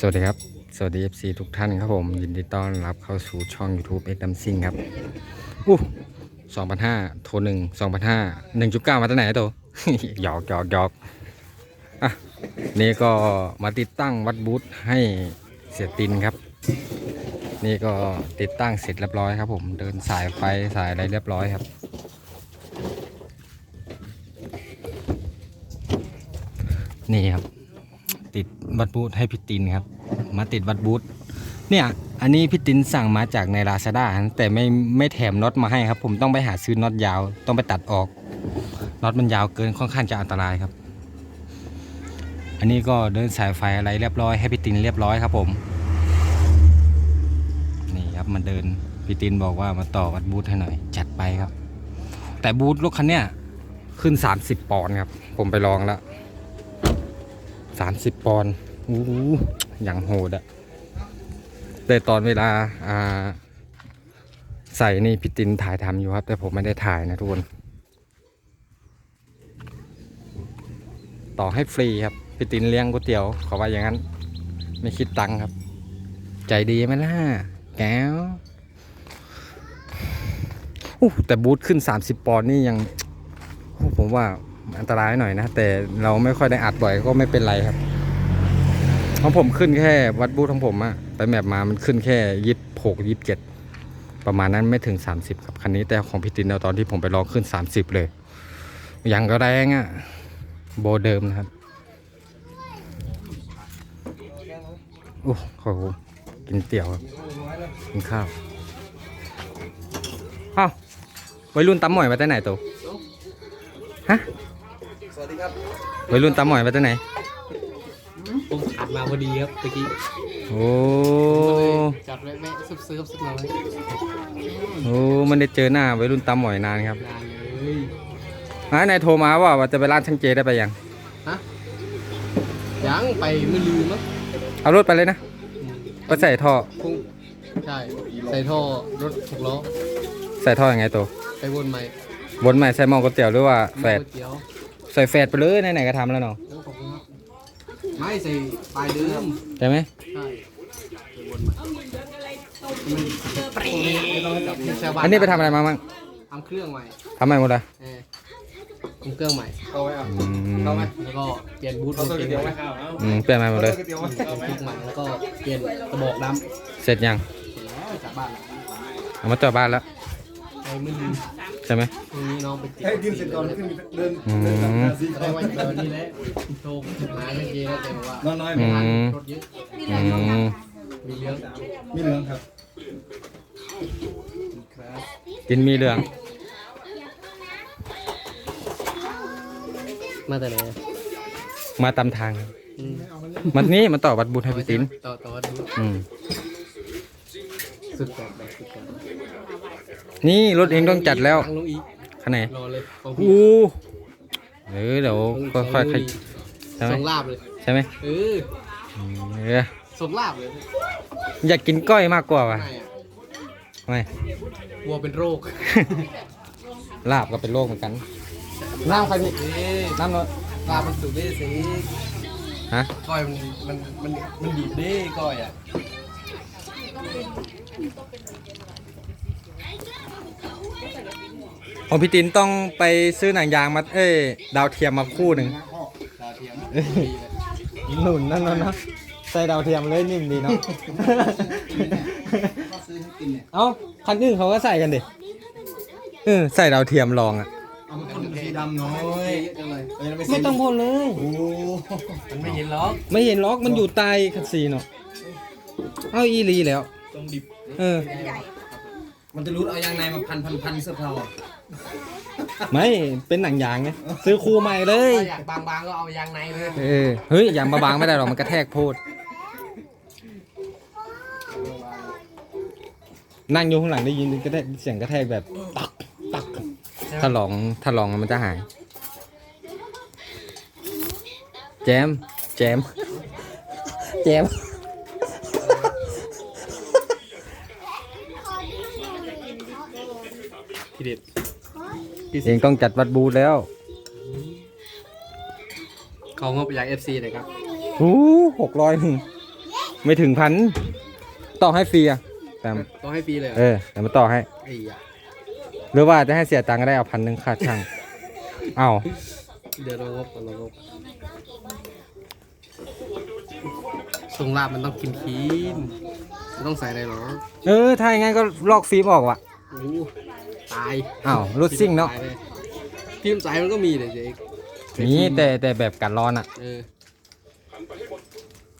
สวัสดีครับ สวัสดี FC ทุกท่านครับผม ยินดีต้อนรับเข้าสู่ช่อง YouTube X d a m s i n g ครับอู้สองพันห้าโทรหนึ่งสองพันห้าหนึ่งจุดเก้ามาตั้งไหนตัวหยอกหยอกหยอกอะนี่ก็มาติดตั้งวัดบูธให้เสียตินครับ นี่ก็ติดตั้งเสร็จเรียบร้อยครับผม เดินสายไฟสายอะไรเรียบร้อยครับ นี่ครับ ติดวัดบูธให้พี่ตินครับ มาติดวัดบูธเนี่ย อันนี้พี่ตินสั่งมาจากในลาซาด้าแต่ไม่ไม่แถมน็อตมาให้ครับ ผมต้องไปหาซื้อน็อตยาว ต้องไปตัดออกน็อตมันยาวเกินค่อนข้างจะอันตรายครับ อันนี้ก็เดินสายไฟอะไรเรียบร้อยให้พี่ตินเรียบร้อยครับผม นี่ครับมันเดินพี่ตินบอกว่ามาต่อวัดบูธให้หน่อย จัดไปครับ แต่บูธรถคันเนี้ยขึ้น 30 ปอนด์ครับ ผมไปลองแล้ว สามสิบปอนด์อู้อย่างโหดอะแต่ตอนเวลาอ่าใส่นี่พี่ตินถ่ายทำอยู่ครับ แต่ผมไม่ได้ถ่ายนะทุกคน ต่อให้ฟรีครับพี่ตินเลี้ยงก๋วยเตี๋ยวขอว่าอย่างนั้น ไม่คิดตังค์ครับ ใจดีไหมล่ะแก้วอู้แต่บูทขึ้น 30 ปอนด์นี่ยัง ผมว่า อันตรายหน่อยนะ แต่เราไม่ค่อยได้อัดบ่อยก็ไม่เป็นไรครับของผมขึ้นแค่วัดบูธของผมอะไปแมปมามันขึ้นแค่ยี่สิบหกยี่สิบเจ็ดประมาณนั้นไม่ถึง 30ครับคันนี้แต่ของพี่ตินเอาตอนที่ผมไปลองขึ้น 30 เลยยังก็แรงอะโบเดิมนะครับโอ้โหกินเตี๋ยวครับกินข้าวเอ้าวัยรุ่นตำหมอยมาแต่ไหนตัวฮะ สวัสดีครับวัยรุ่นตำหมอยมาแต่ไหนผมขับมาพอดีครับเมื่อกี้โอ้จัดแวะๆซุบเซิร์ฟสักหน่อยโอ้มันได้เจอหน้าวัยรุ่นตำหมอยนานครับนานเลยอ่านายโทรมาว่าว่าจะไปร้านช่างเจได้ไปยังยังไปไม่ลืมมั้งเอารถไปเลยนะอืมไปใส่ท่อคงใช่ใส่ท่อรถหกล้อใส่ท่อยังไงตัวไปวนใหม่บนใหม่ใส่หมองก๋วยเตี๋ยวหรือว่าแฟดก๋วยเตี๋ยว ใส่แฟดไปเลยไหนๆก็ทำแล้วเนาะแล้วขอบคุณครับไม่ใส่ปลายเดิมใช่ไหมใช่ไปวนใหม่ไม่ต้องให้จับที่ชาวบ้านอันนี้ไปทำอะไรมามั่งทำเครื่องใหม่ทำใหม่หมดเลยเออทำเครื่องใหม่เข้าไว้อืมเข้าไหมแล้วก็เปลี่ยนบูทเป็นเกียร์ใหม่อืมเปลี่ยนใหม่หมดเลยเปลี่ยนบูทใหม่แล้วก็เปลี่ยนกระบอกดำเสร็จยังแล้วจากบ้านเอามาจอดบ้านแล้วไอ้ไม่ลืม ใช่ไหม พรุ่งนี้น้องไปติดให้กินเสร็จก่อนขึ้นเดินอืเดินตัดมหน้าสีได้เขาวันเดียวนี้แหละโทรหาเมื่อกี้แล้วแต่ว่าน้อยน้อยอืๆมรถเยอะอืมมีเรื่องมีเหลืองครับครับกินมีเหลือง มาแต่ไหนมาตามทางครับอืมมันนี่มันต่อวัดบุญให้พี่ตินต่อต่อดูอืม สุดแบบแบบสุดแบบนี่รถเองต้องจัดแล้วตั้งลงอีกข้างไหนรอเลยของพี่อู้เออเดี๋ยวค่อยๆขยใช่ไหมส่งลาบเลยใช่ไหมเออเออส่งลาบเลยอยากกินก้อยมากกว่าว่ะไม่อะไม่ วัวเป็นโรคลาบก็เป็นโรคเหมือนกัน น้ำใครพี่เอ๊ะน้ำรถลาบมันสุกได้สิฮะก้อยมันมันมันมันดีบได้ก้อยอะ ของพี่ตินต้องไปซื้อหนังยางมา เอ้ยดาวเทียมมาคู่หนึ่งดาวเทียมหนุนนั่นนั่นนะใส่ดาวเทียมเลยนิ่มดีเนาะเอ้าคันอื่นเขาก็ใส่กันดิเออใส่ดาวเทียมลองอะเอามาพ่นสีดำน้อยเยอะจังเลยเออแล้วไปไม่ต้องพ่นเลยโอ้มันไม่เห็นหรอกไม่เห็นล็อกมันอยู่ใต้คันซีเนาะเอาอีหลีแล้ว ต้องดิบเออ มันจะรู้เอายางในมาพันพันพันเสื้อเผาอะไม่ เป็นหนังยางไง ซื้อคู่ใหม่เลย ถ้าอยากบางๆก็เอายางในเลยเออ เฮ้ย อย่างมาบางไม่ได้หรอก มันกระแทกโพด นั่งอยู่ข้างหลังได้ยินกระแทกเสียงกระแทกแบบตักตัก ถ้าลองถ้าลองมันจะหาย แจม แจม แจม ทีเด็ดเองต้องจัดวัดบูธแล้วเขางบอยาก FC เลยครับหูหกร้อยหนึ่งไม่ถึงพันต่อให้ฟรีอะแต่ต้องให้ฟรีเลยเหรเอออแต่มาต่อให้ไอ้ยะหรือว่าจะให้เสียตังค์ก็ได้เอาพันหนึ่งค่าช่างเอาเดี๋ยวเรางบก่อนเรางบทรงลาบมันต้องกินคีนไม่ต้องใส่อะไรหรอ เออ ถ้าอย่างงั้นก็ลอกฟิล์มออกว่ะ โอ้ ตายอ้าวรถซิ่งเนาะตยลยฟิล์มใสมันก็มีเลยเจ๊นี่แต่แต่แบบกัดร้อนอะเออ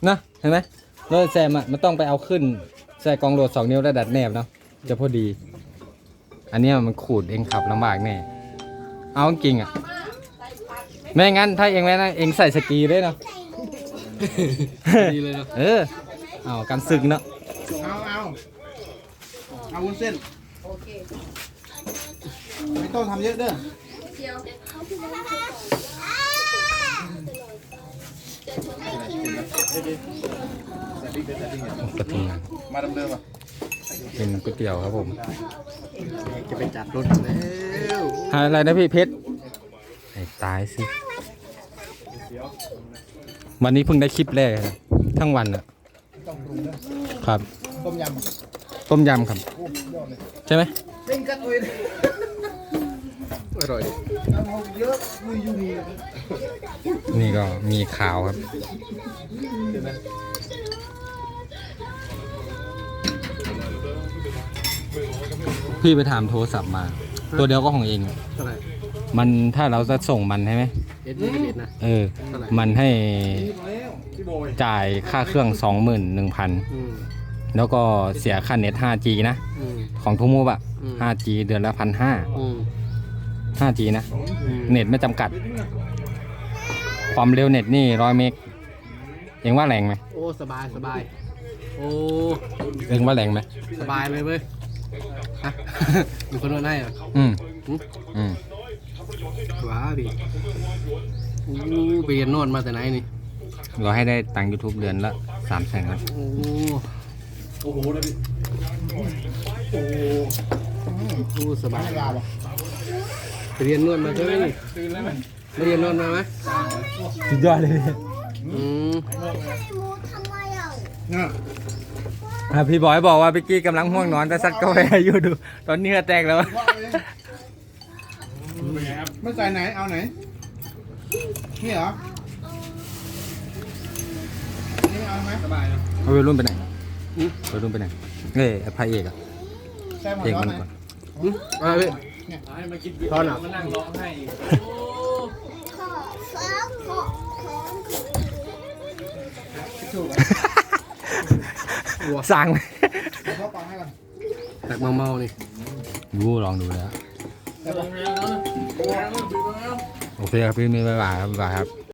นะเห็นไหมรถแซมอะมันต้องไปเอาขึ้นใส่กองโหลดสองนิ้วแล้วดัดแนบเนาะจะพอดี อันเนี้ยมันขูดเองขับลำบากแน่เอาจริงอะไม่งั้นถ้าเองแม่นะเองใส่สกีด้วยเนาะดีเลยเนาะเออเอากันศึกเนาะเอาเอาเอาวุ้นเส้น ไม่ต้องทำเยอะเด้อกระทิงมาเดิมๆอะเป็นก๋วยเตี๋ยวครับผมจะไปจัดรถแล้วหาอะไรนะพี่เพชรไอ้ตายสิ วันนี้เพิ่งได้คลิปแรกนะทั้งวันอะต้องปรุงเด้อครับ ต้มยต้มยำครับำโอ้ยอดเลยใช่ไหม เล่นกันเลย อร่อยดิน้ำหอมเยอะมือยุ่งเลยนี่ก็มีขาวครับ พี่ไปถามโทรศัพท์มา ตัวเดียวก็ของเองเท่าไหร่มันถ้าเราจะส่งมันใช่ไหมเอ็ดยี่สิบเอ็ดนะ เออเท่าไหร่มันให้แล้วพี่โบยจ่ายค่าเครื่อง 21,000 อืมแล้วก็เสียค่าเน็ต 5G นะ อืมของทุกมูบอะอืม 5G เดือนละพันห้า อืม 5G นะอืมเน็ตไม่จำกัด ความเร็วเน็ตนี่ร้อยเมกเองว่าแรงไหมโอ้สบายสบาย โอ้เองว่าแรงไหมสบายเลยเว้ยฮะ มีคนนวดให้เหรออืมหึอืมว้าพี่อู้ไปเรียนนวดมาแต่ไหนนี่เราให้ได้ตังค์ YouTube เดือนละสามแสนครับ โอ้โอ้โหเลยพี่โหสบายลาบอะไป เรียนนวดมาใช่ไหมนี่ตื่นแล้วไหมไปเรียนนวดมาไหมสุดยอดเลยอืมเนี่ยอะพี่บอยบอกว่าพี่กี้กำลังห่วงนอนแต่ซัดกาแฟอยู่ดู ตอนนี้เหงื่อแตกแล้วไม่ใส่ไหน เอาไหน นี่เหรอ นี่เอาไหมสบายนะเอาไปรุ่นไปไหนไปรุ่นไปไหนเอ้ยพระเอกอะใส่หมดเอกร้ อมันนไหนก่อนอืมอะไรพี่ทอนเหรอวัวสั่งเดี๋ยวเขาปังให้กันแตกเมาๆนี่ดูลองดูแล้วแต่ปังโอเคครับพี่มีบ๊ายบายครับบ๊ายบายครับ